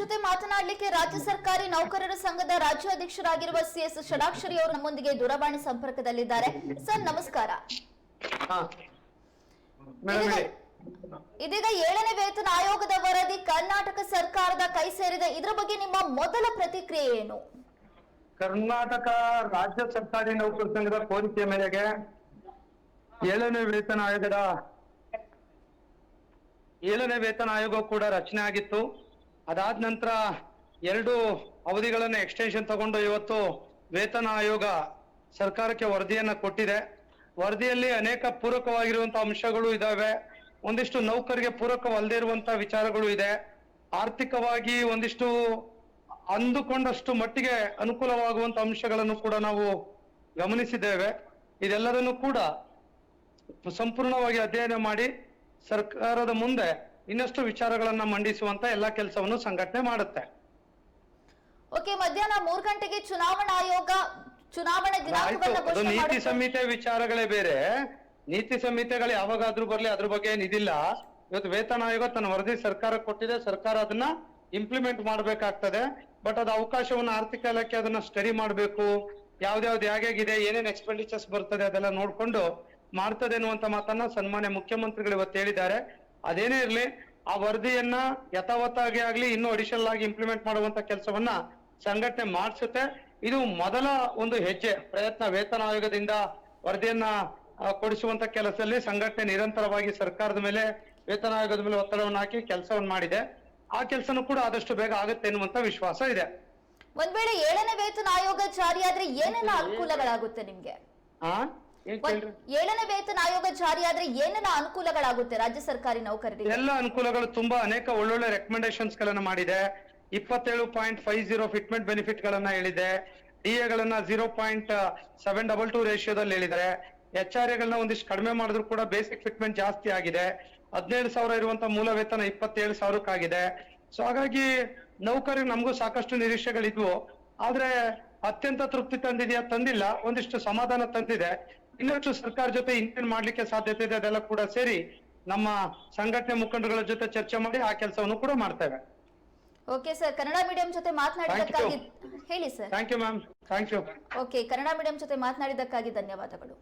ಜೊತೆ ಮಾತನಾಡಲಿಕ್ಕೆ ರಾಜ್ಯ ಸರ್ಕಾರಿ ನೌಕರರ ಸಂಘದ ರಾಜ್ಯಾಧ್ಯಕ್ಷರಾಗಿರುವ ಸಿಎಸ್ ಷಡಾಕ್ಷರಿ ಅವರು ನಮ್ಮೊಂದಿಗೆ ದೂರವಾಣಿ ಸಂಪರ್ಕದಲ್ಲಿದ್ದಾರೆ. ಸರ್ ನಮಸ್ಕಾರ. ಇದೀಗ ಏಳನೇ ವೇತನ ಆಯೋಗದ ವರದಿ ಕರ್ನಾಟಕ ಸರ್ಕಾರದ ಕೈ ಸೇರಿದೆ. ಇದರ ಬಗ್ಗೆ ನಿಮ್ಮ ಮೊದಲ ಪ್ರತಿಕ್ರಿಯೆ ಏನು? ಕರ್ನಾಟಕ ರಾಜ್ಯ ಸರ್ಕಾರಿ ನೌಕರ ಸಂಘದ ಕೋರಿಕೆ ಮೇರೆಗೆ ಏಳನೇ ವೇತನ ಆಯೋಗದ ಏಳನೇ ವೇತನ ಆಯೋಗ ಕೂಡ ರಚನೆ ಆಗಿತ್ತು. ಅದಾದ ನಂತರ ಎರಡು ಅವಧಿಗಳನ್ನು ಎಕ್ಸ್ಟೆನ್ಷನ್ ತಗೊಂಡು ಇವತ್ತು ವೇತನ ಆಯೋಗ ಸರ್ಕಾರಕ್ಕೆ ವರದಿಯನ್ನ ಕೊಟ್ಟಿದೆ. ವರದಿಯಲ್ಲಿ ಅನೇಕ ಪೂರಕವಾಗಿರುವಂತಹ ಅಂಶಗಳು ಇದಾವೆ. ಒಂದಿಷ್ಟು ನೌಕರಿಗೆ ಪೂರಕವಲ್ಲದೆ ಇರುವಂತಹ ವಿಚಾರಗಳು ಇದೆ. ಆರ್ಥಿಕವಾಗಿ ಒಂದಿಷ್ಟು ಅಂದುಕೊಂಡಷ್ಟು ಮಟ್ಟಿಗೆ ಅನುಕೂಲವಾಗುವಂತ ಅಂಶಗಳನ್ನು ಕೂಡ ನಾವು ಗಮನಿಸಿದ್ದೇವೆ. ಇದೆಲ್ಲದನ್ನು ಕೂಡ ಸಂಪೂರ್ಣವಾಗಿ ಅಧ್ಯಯನ ಮಾಡಿ ಸರ್ಕಾರದ ಮುಂದೆ ಇನ್ನಷ್ಟು ವಿಚಾರಗಳನ್ನ ಮಂಡಿಸುವಂತ ಎಲ್ಲಾ ಕೆಲಸವನ್ನು ಸಂಘಟನೆ ಮಾಡುತ್ತೆ. ಓಕೆ ಮಧ್ಯಾಹ್ನ ಮೂರ್ ಗಂಟೆಗೆ ಚುನಾವಣಾ ಆಯೋಗ ಚುನಾವಣಾ ಅದು ನೀತಿ. ಸಂಹಿತೆ ವಿಚಾರಗಳೇ ಬೇರೆ. ನೀತಿ ಸಂಹಿತೆಗಳು ಯಾವಾಗಾದ್ರೂ ಬರ್ಲಿ ಅದ್ರ ಬಗ್ಗೆ ಏನಿದಿಲ್ಲ ಇವತ್ತು ವೇತನ ಆಯೋಗ ತನ್ನ ವರದಿ ಸರ್ಕಾರ ಕೊಟ್ಟಿದೆ. ಸರ್ಕಾರ ಅದನ್ನ ಇಂಪ್ಲಿಮೆಂಟ್ ಮಾಡ್ಬೇಕಾಗ್ತದೆ. ಬಟ್ ಅದ ಅವಕಾಶವನ್ನ ಆರ್ಥಿಕ ಇಲಾಖೆ ಅದನ್ನ ಸ್ಟಡಿ ಮಾಡ್ಬೇಕು. ಯಾವ್ದ್ಯಾವ್ದು ಹೇಗಿದೆ ಏನೇನ್ ಎಕ್ಸ್ಪೆಂಡಿಚರ್ಸ್ ಬರ್ತದೆ ಅದೆಲ್ಲ ನೋಡ್ಕೊಂಡು ಮಾಡ್ತದೆ ಅನ್ನುವಂತ ಮಾತನ್ನ ಸನ್ಮಾನ್ಯ ಮುಖ್ಯಮಂತ್ರಿಗಳು ಇವತ್ತು ಹೇಳಿದ್ದಾರೆ. ಅದೇನೇ ಇರಲಿ ಆ ವರದಿಯನ್ನ ಯಥಾವತ್ತಾಗಿ ಆಗ್ಲಿ ಇನ್ನೂ ಅಡಿಷನಲ್ ಆಗಿ ಇಂಪ್ಲಿಮೆಂಟ್ ಮಾಡುವಂತ ಕೆಲಸವನ್ನ ಸಂಘಟನೆ ಮಾಡಿಸುತ್ತೆ. ಇದು ಮೊದಲ ಒಂದು ಹೆಜ್ಜೆ ಪ್ರಯತ್ನ ವೇತನ ಆಯೋಗದಿಂದ ವರದಿಯನ್ನ ಕೊಡಿಸುವಂತ ಕೆಲಸದಲ್ಲಿ ಸಂಘಟನೆ ನಿರಂತರವಾಗಿ ಸರ್ಕಾರದ ಮೇಲೆ ವೇತನ ಆಯೋಗದ ಮೇಲೆ ಒತ್ತಡವನ್ನು ಹಾಕಿ ಕೆಲಸವನ್ನು ಮಾಡಿದೆ. ಆ ಕೆಲಸನೂ ಕೂಡ ಆದಷ್ಟು ಬೇಗ ಆಗುತ್ತೆ ಎನ್ನುವಂತ ವಿಶ್ವಾಸ ಇದೆ. ಒಂದ್ ವೇಳೆ ಏಳನೇ ವೇತನ ಆಯೋಗ ಜಾರಿಯಾದ್ರೆ ಏನೆಲ್ಲ ಅನುಕೂಲಗಳಾಗುತ್ತೆ ನಿಮ್ಗೆ? ಆ? ಏಳನೇ ವೇತನ ಆಯೋಗ ಜಾರಿಯಾದ್ರೆ ಏನೆಲ್ಲ ಅನುಕೂಲಗಳಾಗುತ್ತೆ ರಾಜ್ಯ ಸರ್ಕಾರಿ ನೌಕರರಿಗೆ? ಎಲ್ಲ ಅನುಕೂಲಗಳು ತುಂಬಾ ಅನೇಕ ಒಳ್ಳೊಳ್ಳೆ ರೆಕಮೆಂಡೇಶನ್ಸ್ ಗಳನ್ನ ಮಾಡಿದೆ. ಇಪ್ಪತ್ತೇಳು point five zero fitment benefit ಗಳನ್ನ ಹೇಳಿದೆ. ಡಿ ಗಳನ್ನ zero point seven double two ರೇಷಿಯೋದಲ್ಲಿ ಹೇಳಿದ್ದಾರೆ ಎಚ್ ಆರ್ ಎಗಳನ್ನ ಒಂದಿಷ್ಟು ಕಡಿಮೆ ಮಾಡಿದ್ರು ಕೂಡ ಬೇಸಿಕ್ ಫಿಟ್ಮೆಂಟ್ ಜಾಸ್ತಿ ಆಗಿದೆ. ಹದಿನೇಳು ಸಾವಿರ ಇರುವಂತ ಮೂಲ ವೇತನ ಇಪ್ಪತ್ತೇಳು ಸಾವಿರಕ್ಕಾಗಿದೆ. ಸೊ ಹಾಗಾಗಿ ನೌಕರಿಗೆ ನಮಗೂ ಸಾಕಷ್ಟು ನಿರೀಕ್ಷೆಗಳಿದ್ವು. ಆದ್ರೆ ಅತ್ಯಂತ ತೃಪ್ತಿ ತಂದಿದೆಯಾ ತಂದಿಲ್ಲ ಒಂದಿಷ್ಟು ಸಮಾಧಾನ ತಂದಿದೆ. ಇನ್ನಷ್ಟು ಸರ್ಕಾರ ಜೊತೆ ಇನ್ನೇನ್ ಮಾಡ್ಲಿಕ್ಕೆ ಸಾಧ್ಯತೆ ಇದೆ ಅದೆಲ್ಲ ಕೂಡ ಸೇರಿ ನಮ್ಮ ಸಂಘಟನೆ ಮುಖಂಡರುಗಳ ಜೊತೆ ಚರ್ಚೆ ಮಾಡಿ ಆ ಕೆಲಸವನ್ನು ಕೂಡ ಮಾಡ್ತೇವೆ. ಓಕೆ ಸರ್ ಕನ್ನಡ ಮೀಡಿಯಂ ಜೊತೆ ಮಾತನಾಡಿದ್ದಕ್ಕಾಗಿ ಹೇಳಿ sir thank you ma'am thank you okay Kannada medium ಜೊತೆ ಮಾತನಾಡಿದ್ದಕ್ಕಾಗಿ ಧನ್ಯವಾದಗಳು.